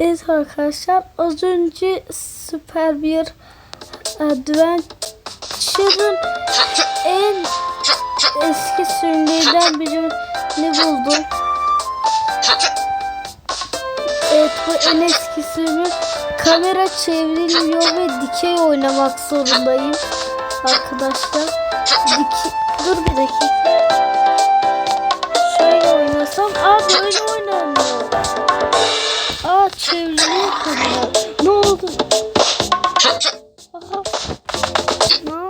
Evet arkadaşlar az önce süper bir Adventure'ın en eski sürümlerinden birini buldum. Evet bu en eski sürümü kamera çevrilmiyor ve dikey oynamak zorundayım arkadaşlar. Dike... Dur bir dakika. Şöyle oynasam. Aa böyle oynanıyor. Aa çevriliyor. Ne oldu? Aha. Ne.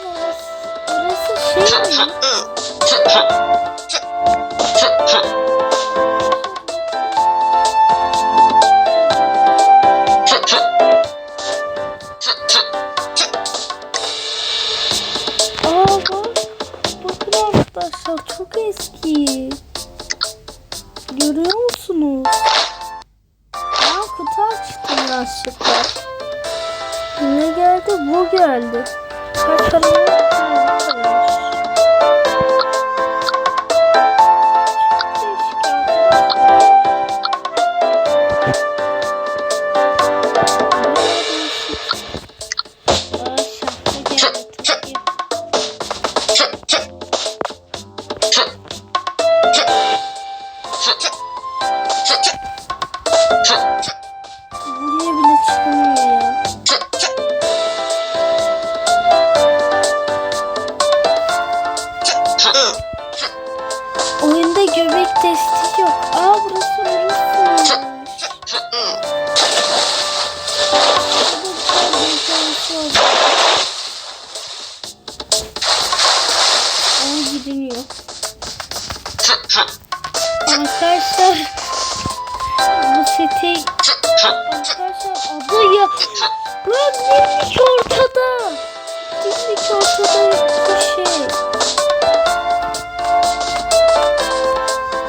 Orası, orası şey mi? Eski. Görüyor musunuz? Aa kutu açtım yanlışlıkla. Ne geldi? Bu geldi. Kaç Lan dimdik ortada. Dimdik ortada bir şey.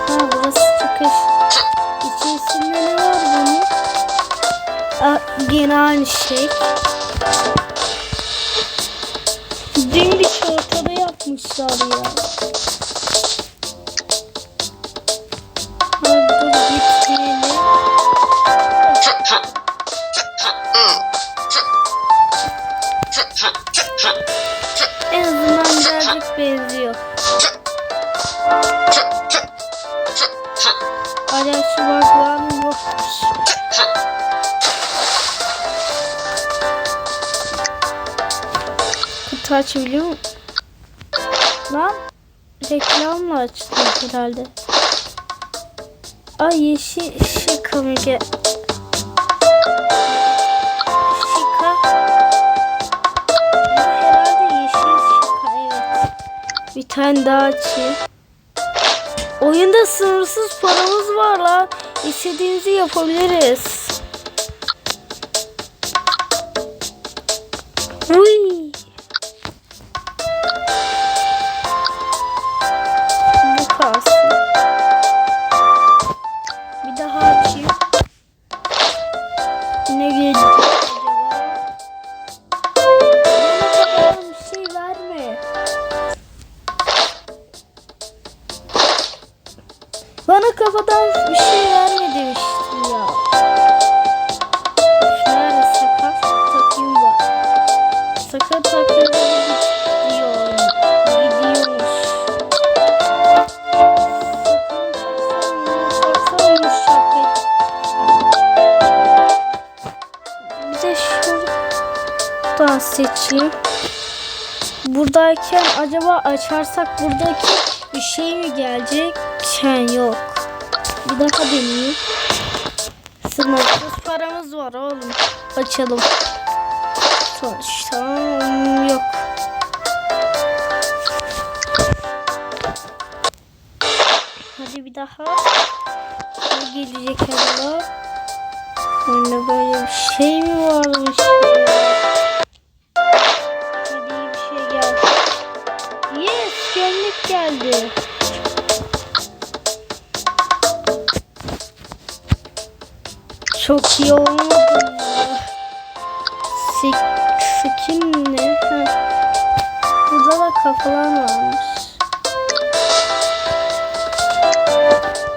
Ha burası çıkış. İçerisinde ne var bunun? Aa, gene aynı şey. Dimdik ortada yapmışlar ya benziyor. Hala şu baklar yokmuş. Kutu açabiliyor mu? Lan reklamla açtım herhalde. Ay yeşil şıkı mı tane daha açayım. Oyunda sınırsız paramız var lan. İstediğimizi yapabiliriz. Açarsak buradaki bir şey mi gelecek? Şey yok. Bir daha deneyeyim. Sınırsız paramız var oğlum. Açalım. Sonuçta yok. Hadi bir daha. Ne gelecek acaba? Önde böyle bir şey mi varmış ya? Çok iyi olmadı? Sik, skin ne? Ha. falan varmış.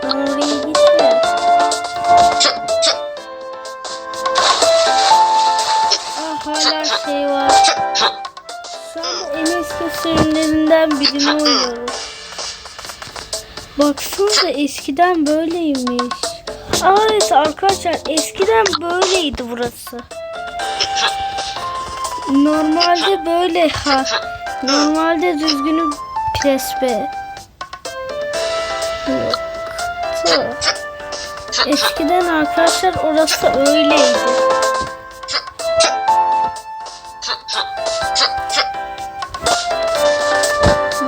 Lan Oraya gitme. Ah hala şey var. Şu en eski sürümlerinden birini oynuyoruz. Baksanıza eskiden böyleymiş. Evet arkadaşlar eskiden böyleydi burası. Normalde böyle ha. Normalde düzgünü presbe. Yoktu. Eskiden arkadaşlar orası öyleydi.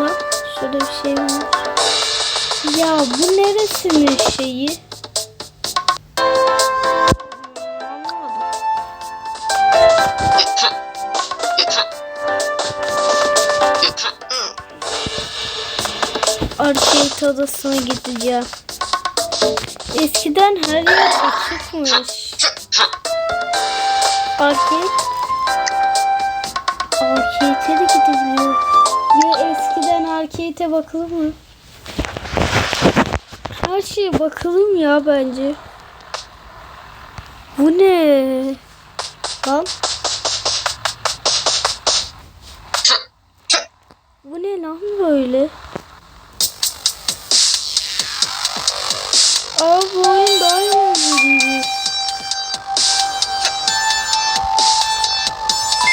Bak şurada bir şey var. Ya bu neresinin şeyi? Arcade odasına gideceğim. Eskiden her yer açıkmış. Arcade. Arcade'e de gidebiliyor. Ya eskiden arcade'e bakalım mı? Her şeye bakalım ya bence. Bu ne? Lan.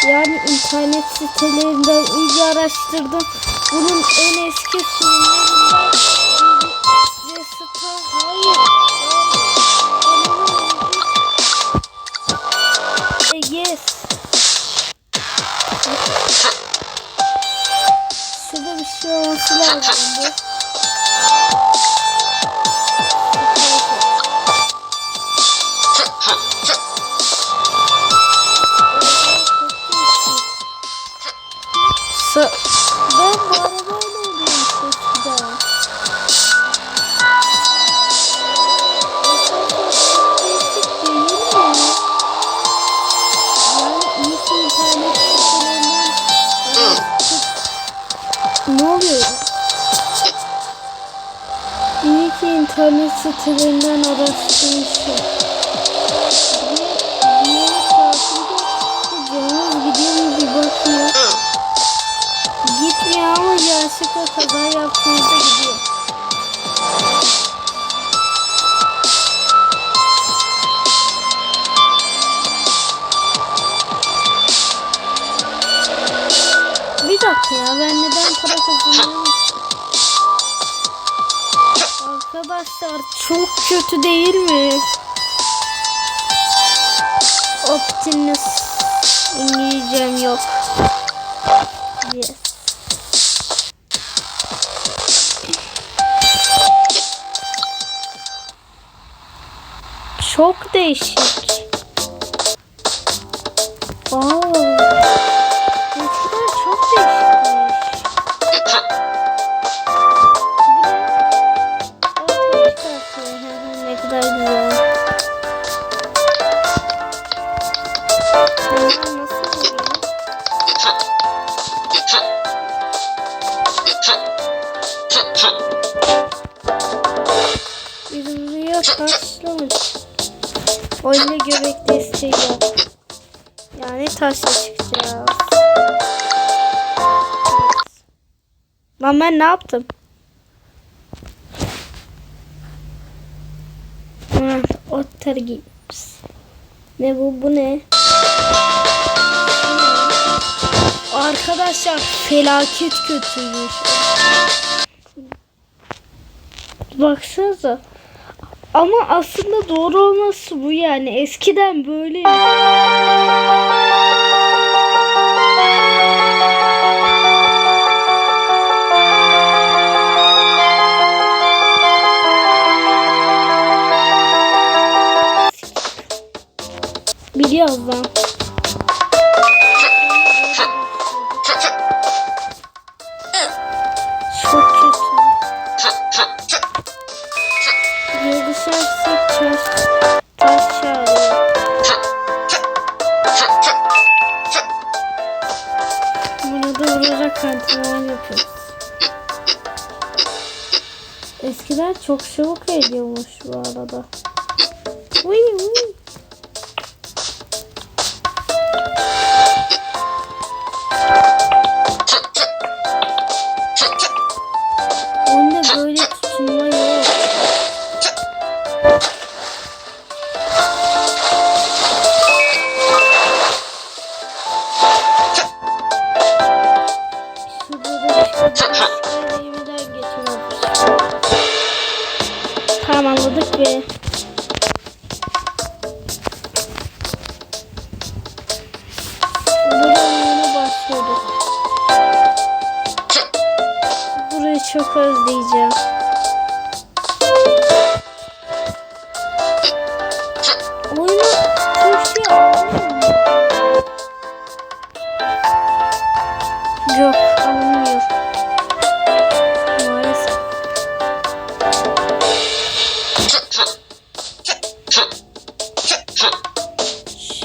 Yani internet sitelerinden iyice araştırdım. Bunun en eski sürümlerinden Restore hayır. E, yes. Şurada bir şey olması lazımdı. Ki internet sitelerinden araştırmışım. Bir, bir tatilde canımız gidiyor bir bakıyor. Gitmiyor ama yanlışlıkla kaza yaptığımızda gidiyor. Arkadaşlar çok kötü değil mi? Optimus İngilizcem yok. Yes. Çok değişik. Aa. Oyunda göbek desteği yok. Yani taşla çıkacağız. Lan ben ne yaptım? Ha, giyiyoruz. Ne bu? Bu ne? Arkadaşlar felaket kötüymüş. Baksanıza. Ama aslında doğru olması bu yani. Eskiden böyle. Biliyoruz lan. Çok çabuk ediyormuş bu arada.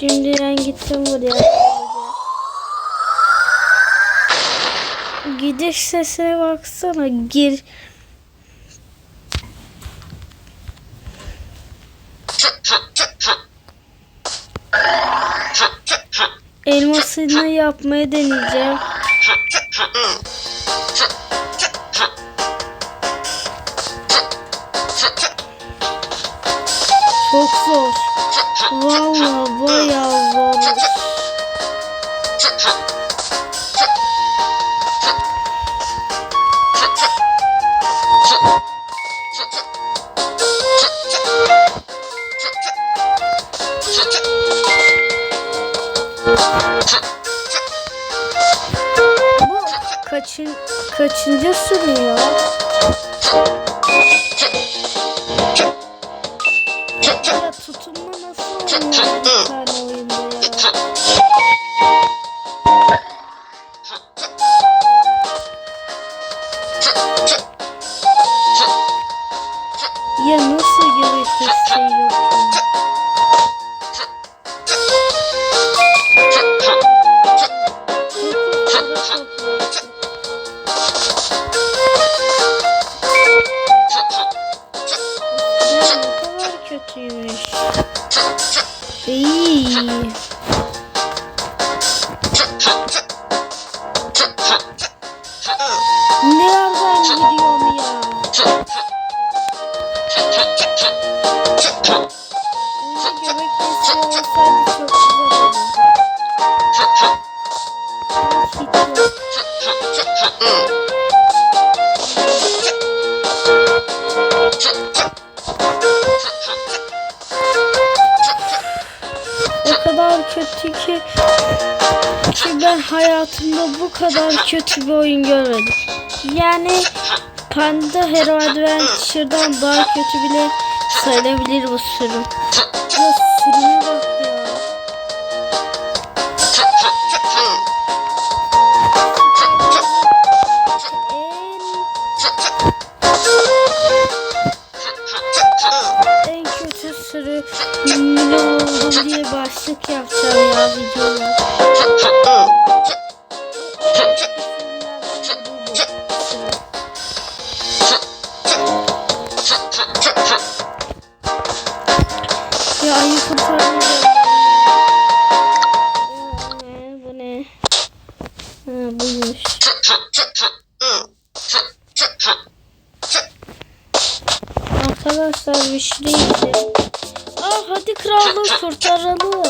Şimdi ben gittim buraya. Gidiş sesine baksana. Gir. Elmasını yapmaya deneyeceğim. Çok zor. Vallahi bayağı zor. Bu kaçın, kaçıncı sürüyor? Ya? Nasıl gereksiz şey yok para toplarsın. Ya ne kadar kötüymüş. İyi. Nereden kadar kötü bir oyun görmedim. Yani Panda Hero Adventure'dan daha kötü bile sayılabilir bu sürüm. Ya sürüme bak ya. En, en kötü sürü ne oldum diye başlık yapacağım ya videoya. Hadi krallığı kurtaralım.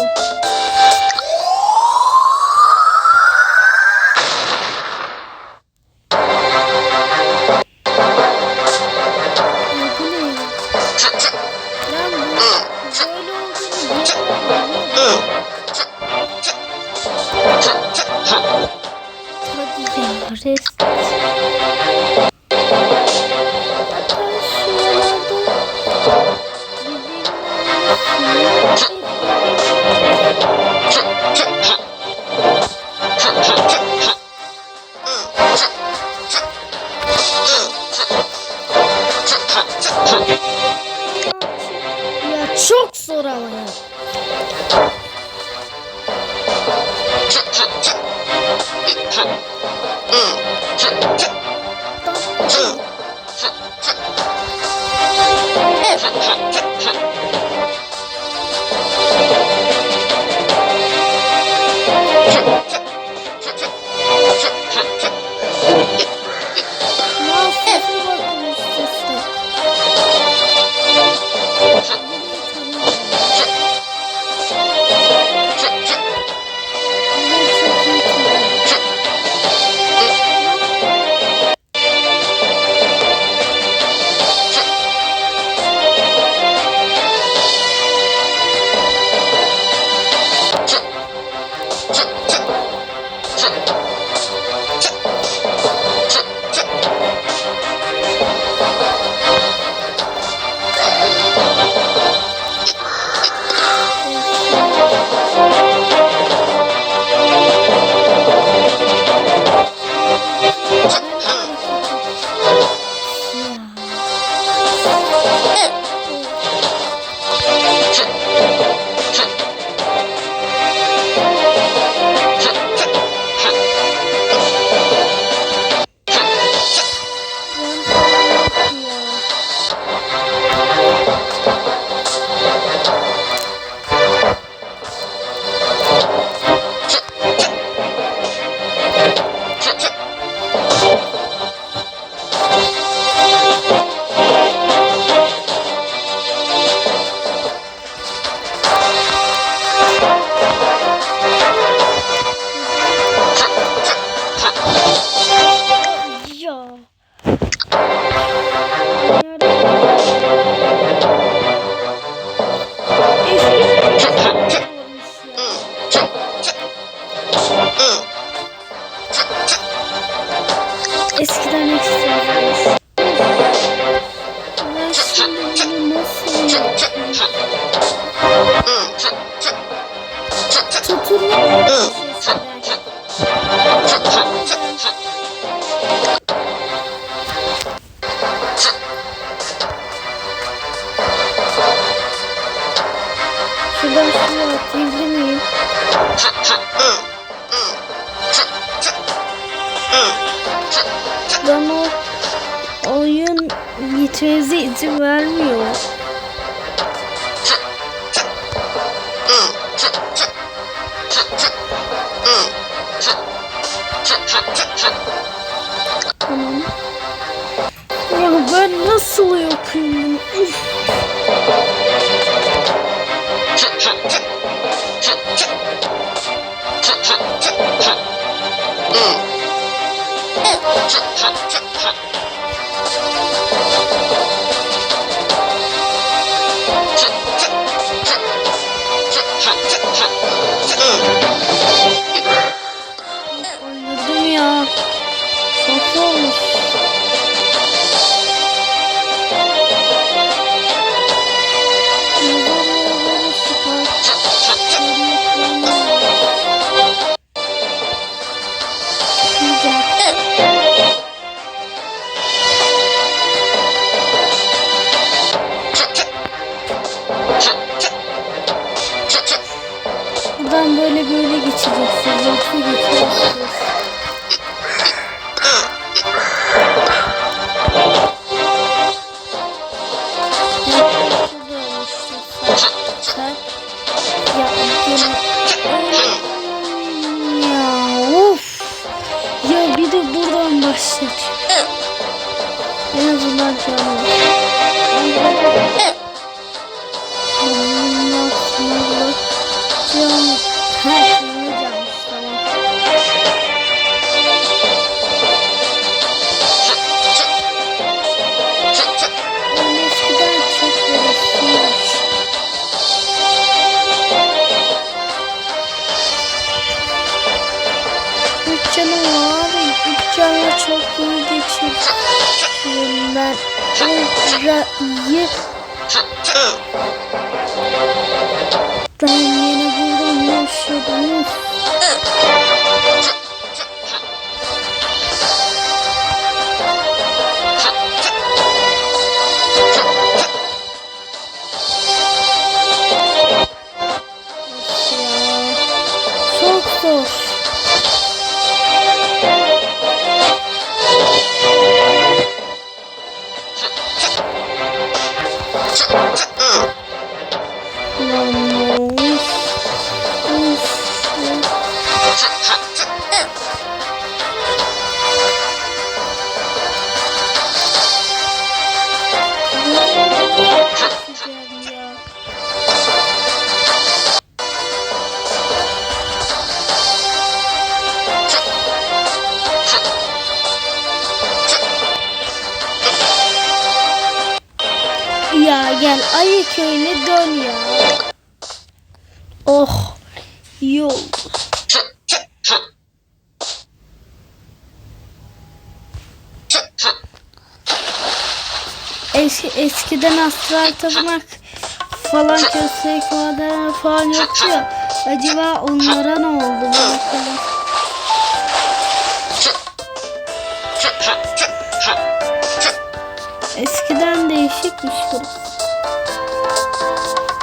Çok zor ama ya. Evet. Şuradan şuraya atlayabilir miyim? Bana oyun gitmenize izin vermiyor. böyle geçecek. Yoksa geçmezsiniz. Bunlar orayı Ben yine buldum Nasıl うん。Eskiden astral tapınak falan köstek maden falan yoktu ya. Acaba onlara ne oldu? Bir bakalım. Eskiden değişikmiş burası.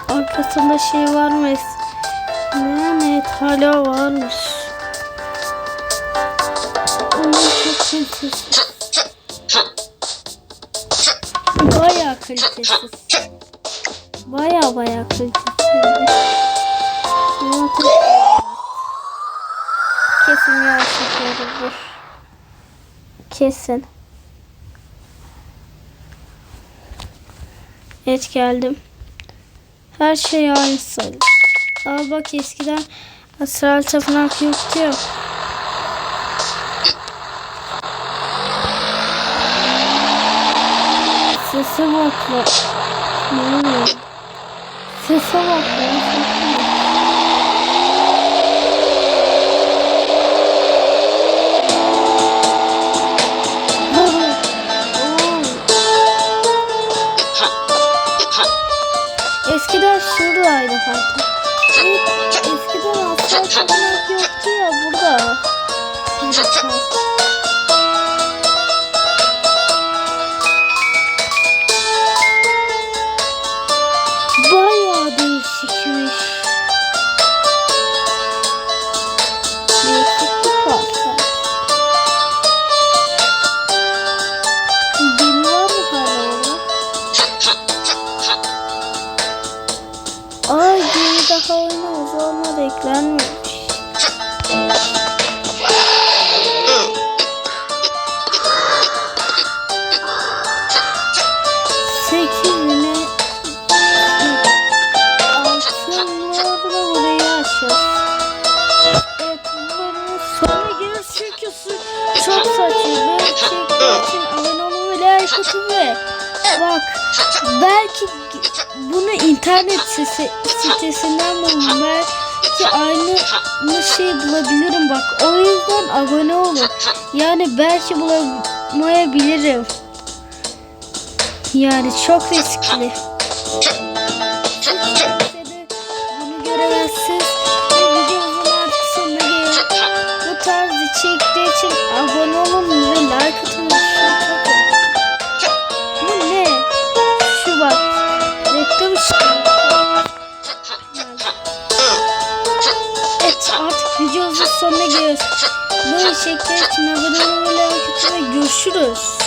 Arkasında şey var mı? Evet hala varmış. Onun çok kalitesiz. Kalitesiz. Baya baya kalitesiz. Ama Kesin gerçekten Kesin. Evet geldim. Her şey aynı sayılır. Al bak eskiden astral tapınak yoktu ya. Sese bak lan. Ne oluyor? Sese bak lan. Eskiden şuradaydı hatta. Eskiden asfalt yoktu ya burada. Bak belki bunu internet sitesi, sitesinden buldum. Belki aynı şey bulabilirim bak. O yüzden abone olun. Yani belki bulamayabilirim. Yani çok riskli. Bunu için abone olun ve like içerikler için abone atın ve görüşürüz.